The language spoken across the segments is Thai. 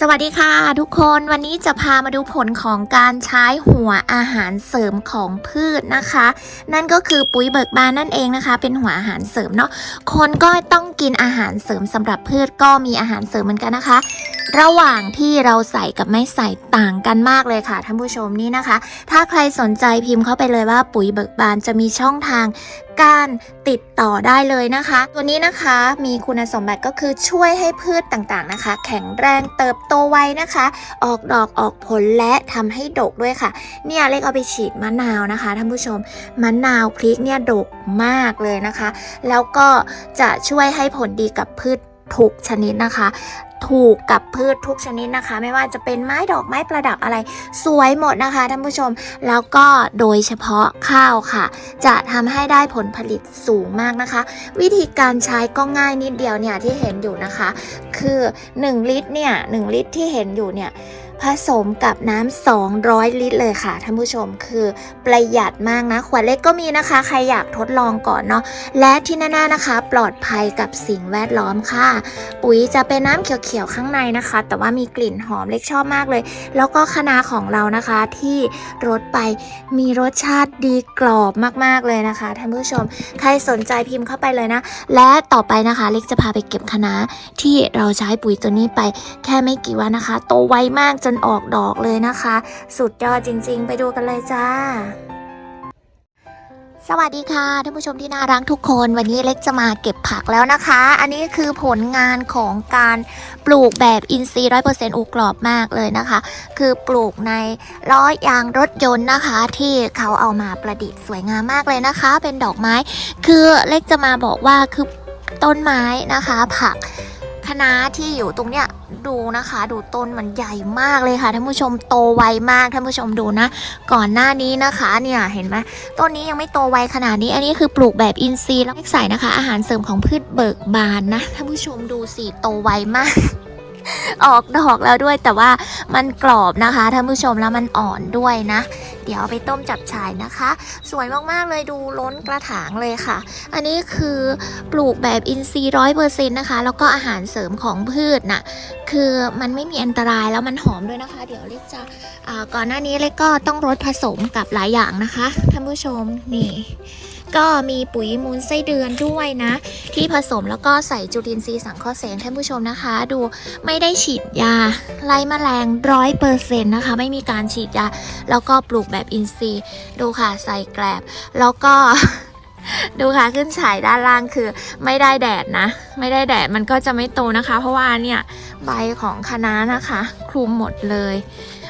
สวัสดีค่ะทุกคนวันนี้จะพามาดูผลของการใช้หัวอาหารเสริมของพืชนะคะ นั่นก็คือปุ๋ยเบิกบานนั่นเองนะคะ เป็นหัวอาหารเสริมเนาะคนก็ต้องกินอาหารเสริมสำหรับพืชก็มีอาหารเสริมเหมือนกันนะคะ ระหว่างที่เราใส่กับไม่ใส่ต่างกันมากเลยค่ะท่านผู้ชมนี่นะคะ ถ้าใครสนใจพิมพ์เข้าไปเลยว่าปุ๋ยเบิกบานจะมีช่องทางการติดต่อได้เลยนะคะ ตัวนี้นะคะมีคุณสมบัติก็คือช่วยให้พืชต่างๆนะคะ แข็งแรงเติบโตไวนะคะ ออกดอกออกผลและทำให้ดกด้วยค่ะ เนี่ยเล็กเอาไปฉีดมะนาวนะคะท่านผู้ชมมะนาวพริกเนี่ยดกมากเลยนะคะ แล้วก็จะช่วยให้ผลดีกับพืช ทุกชนิดนะคะ ถูกกับพืชทุกชนิดนะคะ ไม่ว่าจะเป็นไม้ดอกไม้ประดับอะไร สวยหมดนะคะท่านผู้ชม แล้วก็โดยเฉพาะข้าวค่ะ จะทำให้ได้ผลผลิตสูงมากนะคะ วิธีการใช้ก็ง่ายนิดเดียวเนี่ยที่เห็นอยู่นะคะ คือ 1 ลิตรเนี่ย1ลิตรที่เห็นอยู่เนี่ย ผสมกับน้ำ200 ลิตรเลยค่ะท่านผู้ชมคือประหยัดมากนะ ขวดเล็กก็มีนะคะ ใครอยากทดลองก่อนเนาะและที่แน่ๆนะคะ ปลอดภัยกับสิ่งแวดล้อมค่ะ ปุ๋ยจะเป็นน้ำเขียวๆข้างในนะคะ แต่ว่ามีกลิ่นหอมเล็กชอบมากเลย แล้วก็คณะของเรานะคะที่รสไปมีรสชาติดีกรอบมากๆเลยนะคะท่านผู้ชม ใครสนใจพิมพ์เข้าไปเลยนะ และต่อไปนะคะ เล็กจะพาไปเก็บคณะที่เราใช้ปุ๋ยตัวนี้ไปแค่ไม่กี่วันนะคะ โตไวมากจนออกดอกเลยนะคะ สุดยอดจริง ๆ ไปดูกันเลยจ้าสวัสดีค่ะท่านผู้ชมที่น่ารักทุกคนวันนี้เล็กจะมาเก็บผักแล้วนะคะ อันนี้คือผลงานของการปลูกแบบอินทรีย์ร้อยเปอร์เซ็นต์อุกรอบมากเลยนะคะ คือปลูกในล้อยางรถยนต์นะคะ ที่เขาเอามาประดิษฐ์สวยงามมากเลยนะคะ เป็นดอกไม้ คือเล็กจะมาบอกว่าคือต้นไม้นะคะ ผักคะน้าที่อยู่ตรงเนี้ย ดูนะคะ ดูต้นมันใหญ่มากเลยค่ะท่านผู้ชมโตไวมากท่านผู้ชมดูนะ ก่อนหน้านี้นะคะเนี่ยเห็นไหมต้นนี้ยังไม่โตไวขนาดนี้ อันนี้คือปลูกแบบอินทรีย์แล้วใส่นะคะ อาหารเสริมของพืชเบิกบานนะท่านผู้ชมดูสิโตไวมาก ออกดอกแล้วด้วยแต่ว่ามันกรอบนะคะท่านผู้ชมแล้วมันอ่อนด้วยนะ เดี๋ยวเอาไปต้มจับฉ่ายนะคะ สวยมากๆเลยดูล้นกระถางเลยค่ะ อันนี้คือปลูกแบบอินทรีย์ร้อยเปอร์เซ็นต์นะคะ แล้วก็อาหารเสริมของพืชน่ะคือมันไม่มีอันตรายแล้วมันหอมด้วยนะคะ เดี๋ยวเล็กจะก่อนหน้านี้เล็กก็ต้องรดผสมกับหลายอย่างนะคะท่านผู้ชมนี่ ก็มีปุ๋ยมูลไส้เดือนด้วยนะ ที่ผสมแล้วก็ใส่จุลินทรีย์สังเคราะห์แสงท่านผู้ชมนะคะ ดูไม่ได้ฉีดยาไล่แมลงร้อยเปอร์เซ็นต์นะคะ ไม่มีการฉีดยา แล้วก็ปลูกแบบอินทรีย์ ดูค่ะใส่แกลบ แล้วก็ดูค่ะขึ้นฉายด้านล่างคือไม่ได้แดดนะ ไม่ได้แดดมันก็จะไม่โตนะคะ เพราะว่าเนี่ยใบของคะน้านะคะ คลุมหมดเลย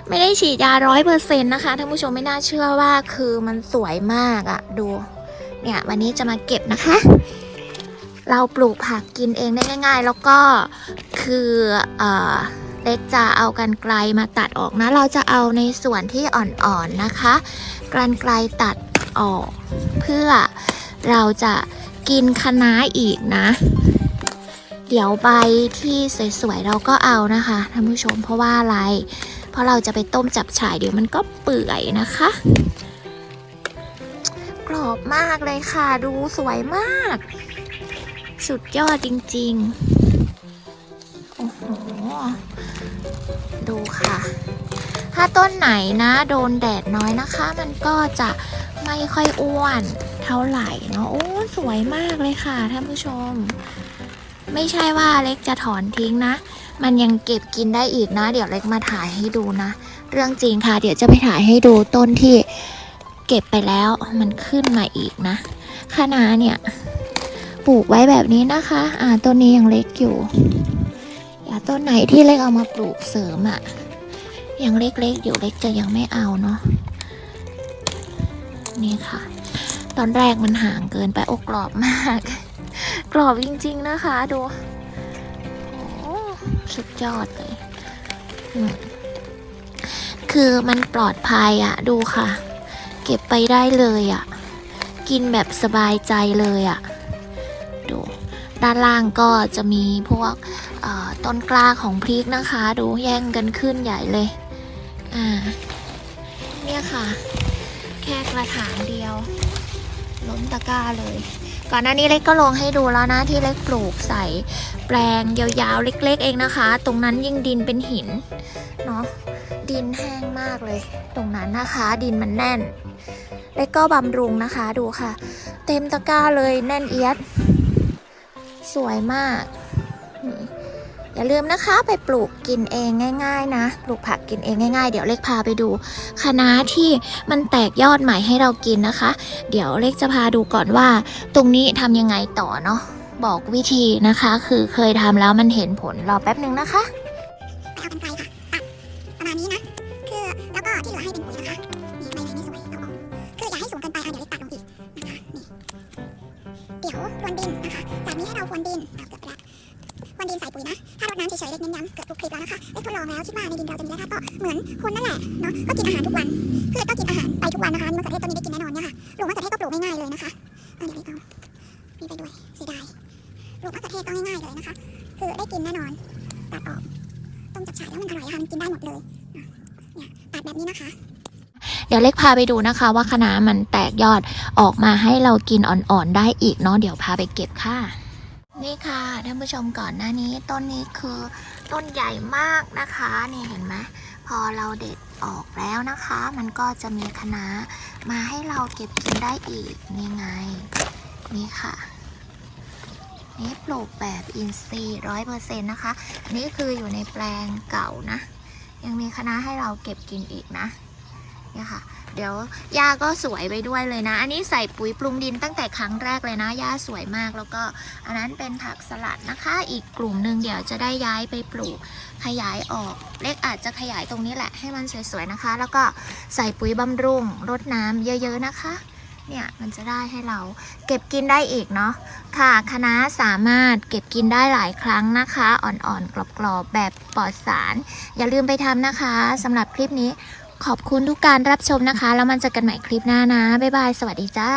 ไม่ได้ฉีดยาร้อยเปอร์เซ็นต์นะคะท่านผู้ชมไม่น่าเชื่อว่าคือมันสวยมากอะดู เนี่ยวันนี้จะมาเก็บนะคะ เราปลูกผักกินเองได้ง่าย ๆ แล้วก็คือเออเล็กจะเอากันไกลมาตัดออกนะ เราจะเอาในส่วนที่อ่อนๆนะคะกันไกลตัดออก เพื่อเราจะกินคะน้าอีกนะ เดี๋ยวใบที่สวยๆเราก็เอานะคะท่านผู้ชมเพราะว่าอะไร เพราะเราจะไปต้มจับฉ่ายเดี๋ยวมันก็เปื่อยนะคะ รอบมากเลยค่ะ ดูสวยมาก สุดยอดจริงๆ โอ้โห ดูค่ะ ถ้าต้นไหนนะ โดนแดดน้อยนะคะ มันก็จะไม่ค่อยอ้วนเท่าไหร่เนาะโอ้สวยมากเลยค่ะท่านผู้ชม ไม่ใช่ว่าเล็กจะถอนทิ้งนะ มันยังเก็บกินได้อีกนะ เดี๋ยวเล็กมาถ่ายให้ดูนะ เรื่องจริงค่ะ เดี๋ยวจะไปถ่ายให้ดูต้นที่ เก็บไปแล้วมันขึ้นมาอีกนะคะนาเนี่ยปลูกไว้แบบนี้นะคะ อ่าต้นนี้ยังเล็กอยู่อย่าต้นไหนที่เล็กเอามาปลูกเสริมอะ่ะยังเล็กๆอยู่เล็กจะยังไม่เอาเนาะนี่ค่ะ ตอนแรกมันห่างเกินไปโอกกรอบมาก กรอบจริงๆนะคะดูโอ้สุดยอดเลยคือมันปลอดภัยอะ่ะดูค่ะ เก็บไปได้เลยอะ่ะ กินแบบสบายใจเลยอะ่ะ ดู ด้านล่างก็จะมีพวกต้นกล้าของพริกนะคะ ดูแย่งกันขึ้นใหญ่เลย อ่า เนี่ยค่ะ แค่กระถางเดียวล้นตะกร้าเลย ก่อนหน้านี้เล็กก็ลงให้ดูแล้วนะที่เล็กปลูกใส่แปลงยาวๆเล็ก ๆ เองนะคะ ตรงนั้นยิ่งดินเป็นหินเนาะ ดินแห้งมากเลย ตรงนั้นนะคะ ดินมันแน่นเล็กก็บำรุงนะคะดูค่ะ เต็มตะกร้าเลยแน่นเอียด สวยมาก อย่าลืมนะคะไปปลูกกินเองง่าย ๆ นะ ปลูกผักกินเองง่าย ๆ เดี๋ยวเล็กพาไปดูคะน้าที่มันแตกยอดใหม่ให้เรากินนะคะ เดี๋ยวเล็กจะพาดูก่อนว่า ตรงนี้ทำยังไงต่อเนาะบอกวิธีนะคะ คือเคยทำแล้วมันเห็นผลรอแป๊บนึงนะคะ ลิปแล้วนะคะเล็กทดลองแล้วคิดว่าในดินเราจะมีแร่ธาตุก็เหมือนคนนั่นแหละเนาะก็กินอาหารทุกวันคือเล็กก็กินอาหารไปทุกวันนะคะนี่มะเขือเทศต้นนี้ได้กินแน่นอนเนี่ยค่ะปลูกมะเขือเทศก็ปลูกง่ายๆเลยนะคะเอาเดี๋ยวเล็กเอานี่ไปด้วยเสียดายปลูกมะเขือเทศก็ง่ายๆเลยนะคะ คือได้กินแน่นอนตัดออกต้มจับฉ่ายแล้วมันอร่อยอะค่ะมันกินได้หมดเลยอะเนี่ยตัดแบบนี้นะคะเดี๋ยวเล็กพาไปดูนะคะ ว่าคะน้ามันแตกยอดออกมาให้เรากินอ่อนๆได้อีกเนาะเดี๋ยวพาไปเก็บค่ะ นี่ค่ะท่านผู้ชมก่อนหน้านี้ต้นนี้คือ ต้นใหญ่มากนะคะนี่เห็นไหมพอเราเด็ดออกแล้วนะคะ มันก็จะมีคณะมาให้เราเก็บกินได้อีกนี่ไง นี่ค่ะนี่ปลูกแบบอินทรีย์ร้อยเปอร์เซ็นต์นะคะ อันนี้คืออยู่ในแปลงเก่านะ ยังมีคณะให้เราเก็บกินอีกนะ เนี่ยค่ะ เดี๋ยวหญ้าก็สวยไปด้วยเลยนะ อันนี้ใส่ปุ๋ยปรุงดินตั้งแต่ครั้งแรกเลยนะหญ้าสวยมาก แล้วก็อันนั้นเป็นผักสลัดนะคะ อีกกลุ่มหนึ่งเดี๋ยวจะได้ย้ายไปปลูกขยายออก เล็กอาจจะขยายตรงนี้แหละให้มันสวยๆนะคะ แล้วก็ใส่ปุ๋ยบำรุงรดน้ำเยอะๆนะคะเนี่ยมันจะได้ให้เราเก็บกินได้อีกเนาะค่ะคณะสามารถเก็บกินได้หลายครั้งนะคะ อ่อนๆกรอบๆแบบปลอดสาร อย่าลืมไปทำนะคะสำหรับคลิปนี้ ขอบคุณทุกการรับชมนะคะ แล้วมันจะกันใหม่คลิปหน้านะ บ๊ายบาย สวัสดีจ้า